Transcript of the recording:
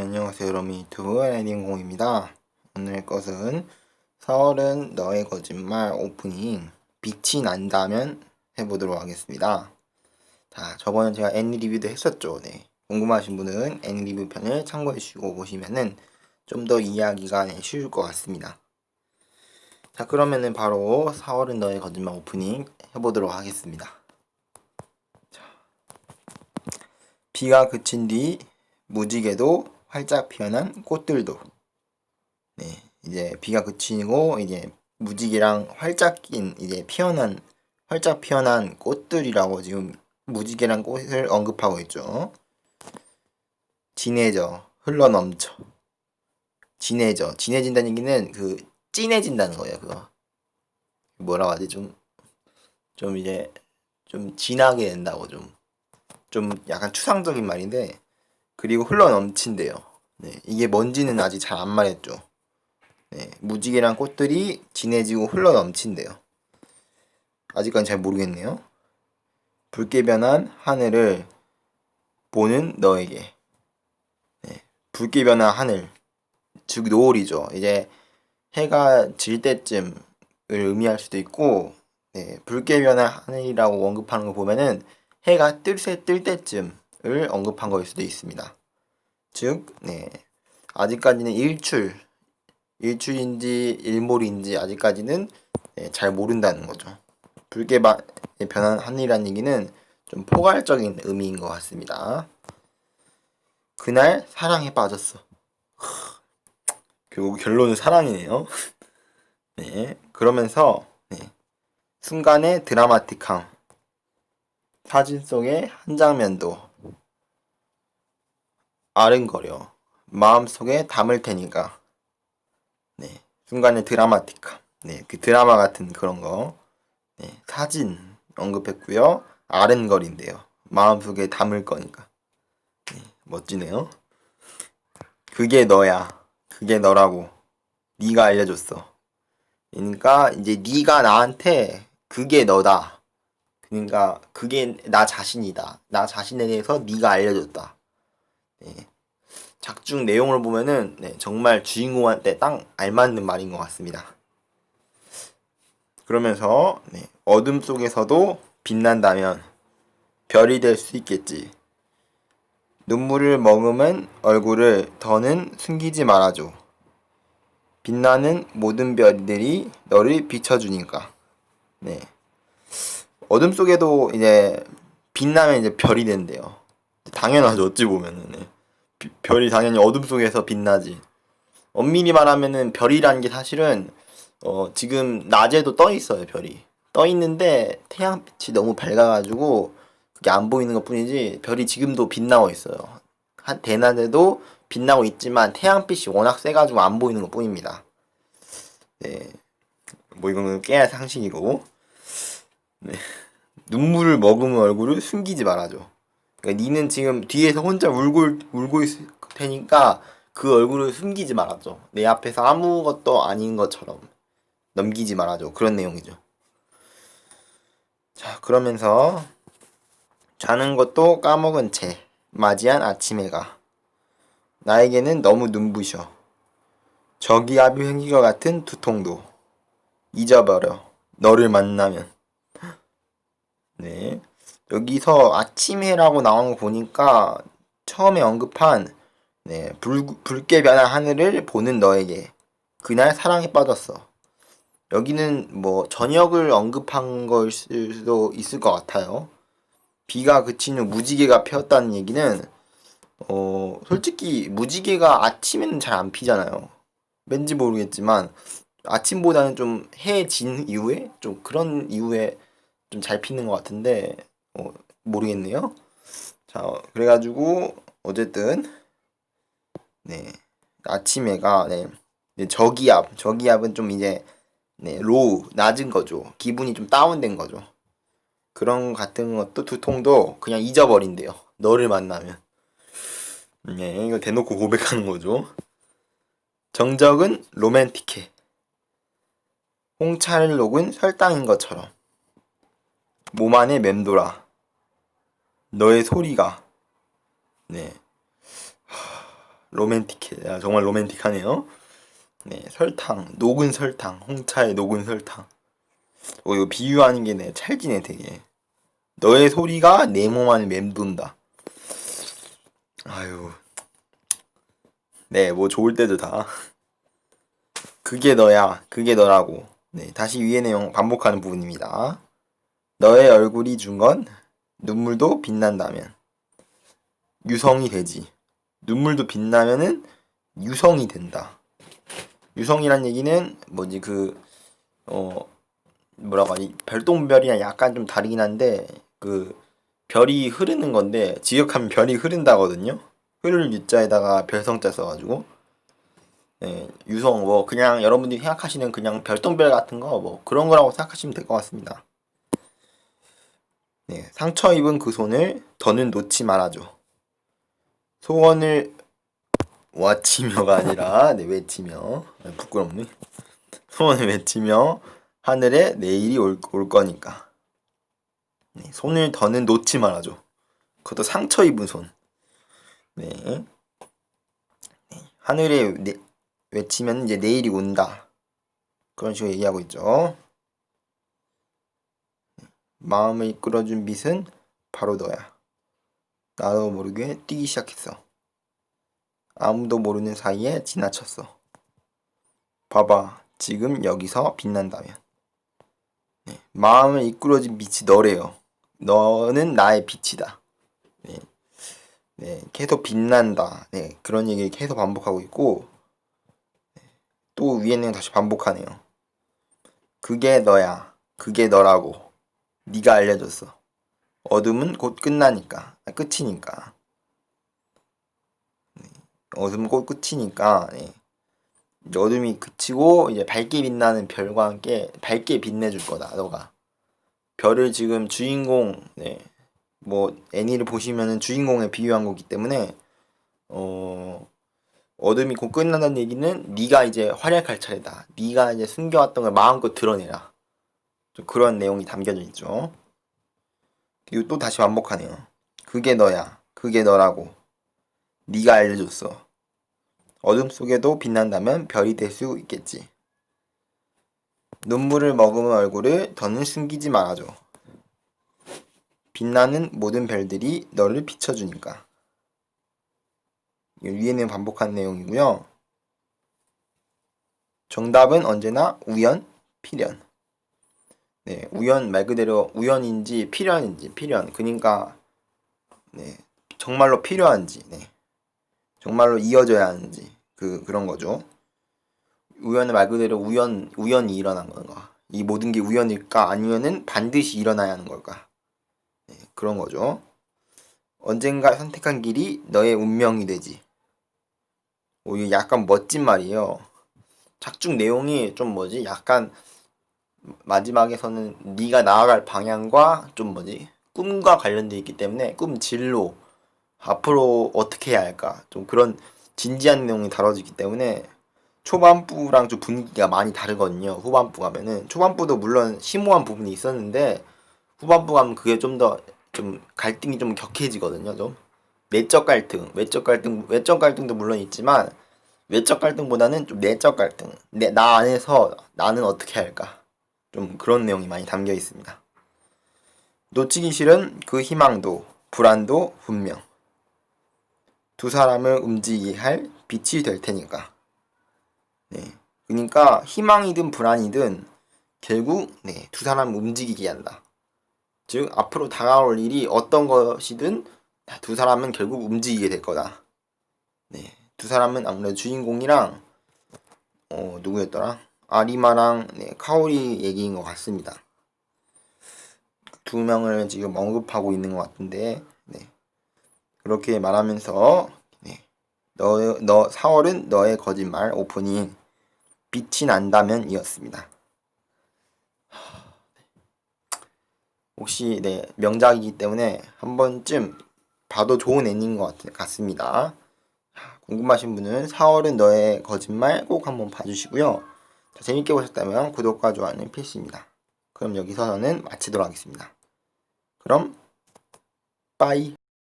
안녕하세요. 여러분 유튜브 라이딩공입니다. 오늘 것은 서울은 너의 거짓말 오프닝 빛이 난다면 해보도록 하겠습니다. 자 저번에 제가 애니 리뷰도 했었죠. 네 궁금하신 분은 애니 리뷰 편을 참고해 주시고 보시면은 좀 더 이해하기가 네, 쉬울 것 같습니다. 자 그러면은 바로 4월은 너의 거짓말 오프닝 해보도록 하겠습니다. 자, 비가 그친 뒤 무지개도 활짝 피어난 꽃들도. 네 이제 비가 그치고 이제 무지개랑 활짝 낀 이제 피어난 활짝 피어난 꽃들이라고 지금 무지개랑 꽃을 언급하고 있죠. 진해져 흘러넘쳐. 진해져. 진해진다는 얘기는 그 진해진다는 거예요 그거. 뭐라고 하지? 좀좀 이제 좀 진하게 된다고 좀좀 약간 추상적인 말인데 그리고 흘러 넘친대요. 네, 이게 뭔지는 아직 잘 안 말했죠. 네, 무지개랑 꽃들이 진해지고 흘러 넘친대요. 아직까지 잘 모르겠네요. 붉게 변한 하늘을 보는 너에게. 네, 붉게 변한 하늘. 즉 노을이죠. 이제 해가 질 때쯤을 의미할 수도 있고, 네, 붉게 변한 하늘이라고 언급하는 거 보면은 해가 뜰새 뜰 때쯤 을 언급한 거일 수도 있습니다. 즉, 네, 아직까지는 일출, 일출인지 일몰인지 아직까지는 네, 잘 모른다는 거죠. 붉게 변한 하늘이라는 얘기는 좀 포괄적인 의미인 것 같습니다. 그날 사랑에 빠졌어. 결국 결론은 사랑이네요. 네, 그러면서 네, 순간의 드라마틱함, 사진 속의 한 장면도 아른거려. 마음속에 담을 테니까. 네 순간의 드라마틱함. 네그 드라마 같은 그런 거. 네, 사진 언급했고요. 아른거린데요. 마음속에 담을 거니까. 네, 멋지네요. 그게 너야. 그게 너라고 네가 알려줬어. 그러니까 이제 네가 나한테 그게 너다. 그러니까 그게 나 자신이다. 나 자신에 대해서 네가 알려줬다 네. 작중 내용을 보면은 네, 정말 주인공한테 딱 알맞는 말인 것 같습니다. 그러면서 네, 어둠 속에서도 빛난다면 별이 될 수 있겠지. 눈물을 머금은 얼굴을 더는 숨기지 말아줘. 빛나는 모든 별들이 너를 비춰주니까. 네. 어둠 속에도 이제 빛나면 이제 별이 된대요. 당연하죠 어찌 보면은. 네. 비, 별이 당연히 어둠 속에서 빛나지. 엄밀히 말하면은 별이라는 게 사실은 어 지금 낮에도 떠 있어요 별이. 떠 있는데 태양빛이 너무 밝아가지고 그게 안 보이는 것 뿐이지 별이 지금도 빛나고 있어요. 한 대낮에도 빛나고 있지만 태양빛이 워낙 세가지고 안 보이는 것 뿐입니다. 네 뭐 이거는 깨알 상식이고. 네. 눈물을 머금은 얼굴을 숨기지 말아줘 그러니까 니는 지금 뒤에서 혼자 울고 울고 있을 테니까 그 얼굴을 숨기지 말아줘. 내 앞에서 아무것도 아닌 것처럼 넘기지 말아줘. 그런 내용이죠. 자, 그러면서 자는 것도 까먹은 채 맞이한 아침해가 나에게는 너무 눈부셔. 저기압이 것 같은 두통도 잊어버려. 너를 만나면. 네. 여기서 아침해라고 나온 거 보니까 처음에 언급한 네, 붉, 붉게 변한 하늘을 보는 너에게 그날 사랑에 빠졌어. 여기는 뭐 저녁을 언급한 걸 수도 있을 것 같아요. 비가 그친 후 무지개가 피었다는 얘기는 어 솔직히 무지개가 아침에는 잘 안 피잖아요. 왠지 모르겠지만 아침보다는 좀 해 진 이후에 좀 그런 이후에 좀 잘 피는 것 같은데 어, 모르겠네요. 자, 그래가지고 어쨌든 네 아침에가 네, 네 저기압 저기압은 좀 이제 네 로우 낮은 거죠. 기분이 좀 다운된 거죠. 그런 같은 것도 두통도 그냥 잊어버린대요. 너를 만나면. 네, 이거 대놓고 고백하는 거죠. 정적은 로맨틱해. 홍차를 녹은 설탕인 것처럼. 몸 안에 맴돌아. 너의 소리가 네 로맨틱해. 야, 정말 로맨틱하네요. 네, 설탕, 녹은 설탕, 홍차에 녹은 설탕. 어, 이거 비유하는 게 네, 찰지네, 되게. 너의 소리가 내 몸 안에 맴돈다. 아유. 네, 뭐 좋을 때도 다. 그게 너야, 그게 너라고. 네, 다시 위의 내용 반복하는 부분입니다. 너의 얼굴이 준 건 눈물도 빛난다면 유성이 되지. 눈물도 빛나면은 유성이 된다. 유성이란 얘기는 뭐지 그 어 뭐라고 하지 별똥별이랑 약간 좀 다르긴 한데 그 별이 흐르는 건데 지역하면 별이 흐른다거든요. 흐를 유자에다가 별성자 써가지고 네, 유성 뭐 그냥 여러분들이 생각하시는 그냥 별똥별 같은 거 뭐 그런 거라고 생각하시면 될 것 같습니다. 네, 상처 입은 그 손을 더는 놓지 말아줘. 소원을 와치며가 아니라 네, 외치며 네, 부끄럽네. 소원을 외치며 하늘에 내일이 올, 올 거니까. 네, 손을 더는 놓지 말아줘. 그것도 상처 입은 손. 네. 네, 하늘에 내, 외치면 이제 내일이 온다. 그런 식으로 얘기하고 있죠. 마음을 이끌어준 빛은 바로 너야. 나도 모르게 뛰기 시작했어. 아무도 모르는 사이에 지나쳤어. 봐봐, 지금 여기서 빛난다면. 네, 마음을 이끌어준 빛이 너래요. 너는 나의 빛이다. 네, 네, 계속 빛난다. 네, 그런 얘기 계속 반복하고 있고, 네, 또 위에는 다시 반복하네요. 그게 너야. 그게 너라고. 네가 알려줬어. 어둠은 곧 끝나니까, 아, 끝이니까. 네, 어둠은 곧 끝이니까. 네. 이제 어둠이 그치고 이제 밝게 빛나는 별과 함께 밝게 빛내줄 거다. 너가 별을 지금 주인공, 네. 뭐 애니를 보시면은 주인공에 비유한 거기 때문에 어 어둠이 곧 끝난다는 얘기는 네가 이제 활약할 차례다. 네가 이제 숨겨왔던 걸 마음껏 드러내라. 좀 그런 내용이 담겨져 있죠. 그리고 또 다시 반복하네요. 그게 너야. 그게 너라고. 네가 알려줬어. 어둠 속에도 빛난다면 별이 될 수 있겠지. 눈물을 머금은 얼굴을 더는 숨기지 말아줘. 빛나는 모든 별들이 너를 비춰주니까. 위에는 반복한 내용이고요. 정답은 언제나 우연, 필연. 네, 우연 말 그대로 우연인지 필연인지 필연. 그러니까 네, 정말로 필요한지, 네. 정말로 이어져야 하는지 그 그런 거죠. 우연의 말 그대로 우연 우연이 일어난 건가? 이 모든 게 우연일까? 아니면은 반드시 일어나야 하는 걸까? 네, 그런 거죠. 언젠가 선택한 길이 너의 운명이 되지. 오, 이거 약간 멋진 말이에요. 작중 내용이 좀 뭐지? 약간 마지막에서는 네가 나아갈 방향과 좀 뭐지? 꿈과 관련돼 있기 때문에 꿈 진로 앞으로 어떻게 해야 할까? 좀 그런 진지한 내용이 다뤄지기 때문에 초반부랑 좀 분위기가 많이 다르거든요. 후반부 가면은 초반부도 물론 심오한 부분이 있었는데 후반부 가면 그게 좀 더좀 갈등이 좀 격해지거든요. 좀 내적 갈등, 외적 갈등, 외적 갈등도 물론 있지만 외적 갈등보다는 좀 내적 갈등. 내, 나 안에서 나는 어떻게 할까? 좀 그런 내용이 많이 담겨 있습니다. 놓치기 싫은 그 희망도 불안도 분명. 두 사람을 움직이게 할 빛이 될 테니까. 네. 그러니까 희망이든 불안이든 결국 네, 두 사람을 움직이게 한다. 즉 앞으로 다가올 일이 어떤 것이든 두 사람은 결국 움직이게 될 거다. 네. 두 사람은 아무래도 주인공이랑 어 누구였더라? 아리마랑 네, 카오리 얘기인 것 같습니다. 두 명을 지금 언급하고 있는 것 같은데 네. 그렇게 말하면서 네. 너, 너 4월은 너의 거짓말 오프닝 빛이 난다면 이었습니다. 혹시 네 명작이기 때문에 한 번쯤 봐도 좋은 애니인 것 같, 같습니다. 궁금하신 분은 4월은 너의 거짓말 꼭 한번 봐주시고요. 자, 재밌게 보셨다면 구독과 좋아요는 필수입니다. 그럼 여기서 저는 마치도록 하겠습니다. 그럼 빠이